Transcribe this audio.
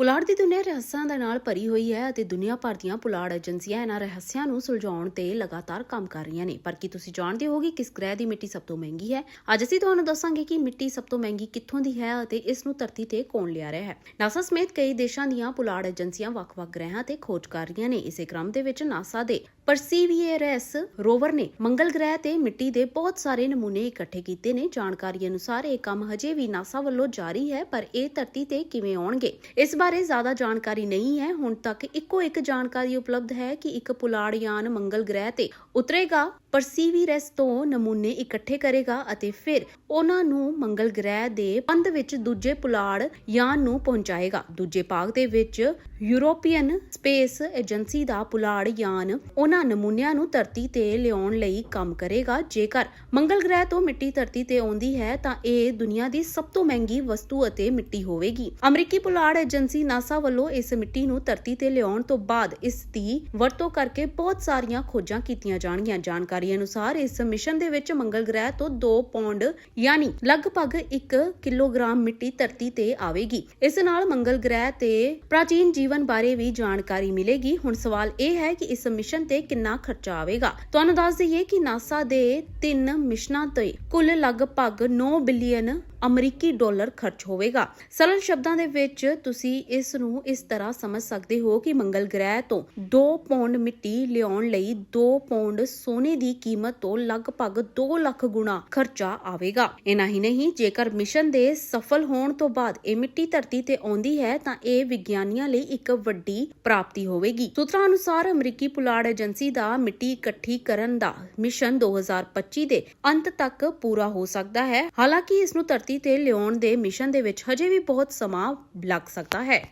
ਪੁਲਾੜ ਦੀ ਦੁਨੀਆ ਰਹੱਸਾਂ ਦੇ ਨਾਲ ਭਰੀ ਹੋਈ ਹੈ ਅਤੇ ਦੁਨੀਆ ਭਰ ਦੀਆਂ ਪੁਲਾੜ ਏਜੰਸੀਆਂ ਇਹਨਾਂ ਰਹੱਸਿਆਂ ਨੂੰ ਸੁਲਝਾਉਣ ਤੇ ਲਗਾਤਾਰ ਕੰਮ ਕਰ ਰਹੀਆਂ ਨੇ। ਪਰ ਕੀ ਤੁਸੀਂ ਜਾਣਦੇ ਹੋ ਕਿ ਕਿਸ ਗ੍ਰਹਿ ਦੀ ਮਿੱਟੀ ਸਭ ਤੋਂ ਮਹਿੰਗੀ ਹੈ? ਅੱਜ ਅਸੀਂ ਤੁਹਾਨੂੰ ਦੱਸਾਂਗੇ ਕਿ ਮਿੱਟੀ ਸਭ ਤੋਂ ਮਹਿੰਗੀ ਕਿੱਥੋਂ ਦੀ ਹੈ ਅਤੇ ਇਸ ਨੂੰ ਧਰਤੀ ਤੇ ਕੌਣ ਲਿਆ ਰਿਹਾ ਹੈ। ਨਾਸਾ ਸਮੇਤ ਕਈ ਦੇਸ਼ਾਂ ਦੀਆਂ ਪੁਲਾੜ ਏਜੰਸੀਆਂ ਵੱਖ-ਵੱਖ ਗ੍ਰਹਿਾਂ ਤੇ ਖੋਜ ਕਰ ਰਹੀਆਂ ਨੇ। ਇਸੇ ਕ੍ਰਮ ਦੇ ਵਿੱਚ ਨਾਸਾ ਦੇ ਪਰਸੀਵੀਅਰਐਸ ਰੋਵਰ ਨੇ ਮੰਗਲ ਗ੍ਰਹਿ ਤੇ ਮਿੱਟੀ ਦੇ ਬਹੁਤ ਸਾਰੇ ਨਮੂਨੇ ਇਕੱਠੇ ਕੀਤੇ ਨੇ। ਜਾਣਕਾਰੀ ਅਨੁਸਾਰ ਇਹ ਕੰਮ ਹਜੇ ਵੀ ਨਾਸਾ ਵੱਲੋਂ ਜਾਰੀ ਹੈ, ਪਰ ਇਹ ਧਰਤੀ ਤੇ ਕਿਵੇਂ ਆਉਣਗੇ? ਇਸ ਬਾਰੇ ਬਾਰੇ ਜ਼ਿਆਦਾ ਜਾਣਕਾਰੀ ਨਹੀਂ ਹੈ। ਹੁਣ ਤੱਕ ਇੱਕੋ ਇੱਕ ਜਾਣਕਾਰੀ ਉਪਲਬਧ ਹੈ ਕਿ ਇੱਕ ਪੁਲਾੜ ਯਾਨ ਮੰਗਲ ਗ੍ਰਹਿ ਤੇ ਉਤਰੇਗਾ ਪਰਸੀਵੀਅਰਐਸ ਤੋਂ ਨਮੂਨੇ ਇਕੱਠੇ ਕਰੇਗਾ ਅਤੇ ਫਿਰ ਉਹਨਾਂ ਨੂੰ ਮੰਗਲ ਗ੍ਰਹਿ ਦੇ ਪੰਧ ਵਿੱਚ ਦੂਜੇ ਪੁਲਾੜ ਯਾਨ ਨੂੰ ਪਹੁੰਚਾਏਗਾ। ਦੂਜੇ ਭਾਗ ਦੇ ਵਿੱਚ ਯੂਰੋਪੀਅਨ ਸਪੇਸ ਏਜੰਸੀ ਦਾ ਪੁਲਾੜ ਯਾਨ ਉਹਨਾਂ ਨਮੂਨਿਆਂ ਨੂੰ ਧਰਤੀ ਤੇ ਲਿਆਉਣ ਲਈ ਕੰਮ ਕਰੇਗਾ। ਜੇਕਰ ਮੰਗਲ ਗ੍ਰਹਿ ਤੋਂ ਮਿੱਟੀ ਧਰਤੀ ਤੇ ਆਉਂਦੀ ਹੈ ਤਾਂ ਇਹ ਦੁਨੀਆ ਦੀ ਸਭ ਤੋਂ ਮਹਿੰਗੀ ਵਸਤੂ ਅਤੇ ਮਿੱਟੀ ਹੋਵੇਗੀ। ਅਮਰੀਕੀ ਪੁਲਾੜ ਏਜੰਸੀ ਨਾਸਾ ਵੱਲੋਂ ਇਸ ਮਿੱਟੀ ਨੂੰ ਧਰਤੀ ਤੇ ਲਿਆਉਣ ਤੋਂ ਬਾਅਦ ਇਸ ਦੀ ਵਰਤੋਂ ਕਰਕੇ ਬਹੁਤ ਸਾਰੀਆਂ ਖੋਜਾਂ ਕੀਤੀਆਂ ਜਾਣਗੀਆਂ। ਜਾਣਕਾਰੀ ਅਨੁਸਾਰ ਇਸ ਮਿਸ਼ਨ ਦੇ ਵਿੱਚ ਮੰਗਲ ਗ੍ਰਹਿ ਤੋਂ 2 ਪੌਂਡ, ਯਾਨੀ ਲਗਭਗ 1 ਕਿਲੋਗ੍ਰਾਮ ਮਿੱਟੀ ਧਰਤੀ ਤੇ ਆਵੇਗੀ। ਇਸ ਨਾਲ ਮੰਗਲ ਗ੍ਰਹਿ ਤੇ ਪ੍ਰਾਚੀਨ ਜੀਵਨ ਬਾਰੇ ਵੀ ਜਾਣਕਾਰੀ ਮਿਲੇਗੀ। ਹੁਣ ਸਵਾਲ ਇਹ ਹੈ ਕਿ ਇਸ ਮਿਸ਼ਨ ਤੇ ਕਿੰਨਾ ਖਰਚਾ ਆਵੇਗਾ? ਤੁਹਾਨੂੰ ਦੱਸ ਦਈਏ ਕਿ ਨਾਸਾ ਦੇ ਤਿੰਨ ਮਿਸ਼ਨਾਂ ਤੇ ਕੁੱਲ ਲਗਭਗ 9 ਬਿਲੀਅਨ ਅਮਰੀਕੀ ਡਾਲਰ ਖਰਚ ਹੋਵੇਗਾ। ਸਰਲ ਸ਼ਬਦਾਂ ਦੇ ਵਿੱਚ ਤੁਸੀਂ ਇਸ ਨੂੰ ਇਸ ਤਰ੍ਹਾਂ ਸਮਝ ਸਕਦੇ ਹੋ ਕਿ ਮੰਗਲ ਗ੍ਰਹਿ ਤੋਂ 2 ਪੌਂਡ ਮਿੱਟੀ ਲਿਆਉਣ ਲਈ 2 ਪੌਂਡ ਸੋਨੇ ਦੀ ਕੀਮਤ ਤੋਂ ਲਗਭਗ 2 ਲੱਖ ਗੁਣਾ ਖਰਚਾ ਆਵੇਗਾ। ਇਨਾ ਹੀ ਨਹੀਂ, ਜੇਕਰ ਮਿਸ਼ਨ ਦੇ ਸਫਲ ਹੋਣ ਤੋਂ ਬਾਅਦ ਇਹ ਮਿੱਟੀ ਧਰਤੀ ਤੇ ਆਉਂਦੀ ਹੈ, ਤਾਂ ਇਹ ਵਿਗਿਆਨੀਆਂ ਲਈ ਇੱਕ ਵੱਡੀ ਪ੍ਰਾਪਤੀ ਹੋਵੇਗੀ। ਸੂਤਰਾਂ ਅਨੁਸਾਰ ਅਮਰੀਕੀ ਪੁਲਾੜ ਏਜੰਸੀ ਦਾ ਮਿੱਟੀ ਇਕੱਠੀ ਕਰਨ ਦਾ ਮਿਸ਼ਨ 2025 ਦੇ ਅੰਤ ਤੱਕ ਪੂਰਾ ਹੋ ਸਕਦਾ ਹੈ। ਹਾਲਾਂਕਿ ਇਸ ਨੂੰ ਧਰਤੀ ਤੇ ਲਿਆਉਣ ਦੇ ਮਿਸ਼ਨ ਦੇ ਵਿੱਚ ਹਜੇ ਵੀ ਬਹੁਤ ਸਮਾਂ ਲੱਗ ਸਕਦਾ ਹੈ।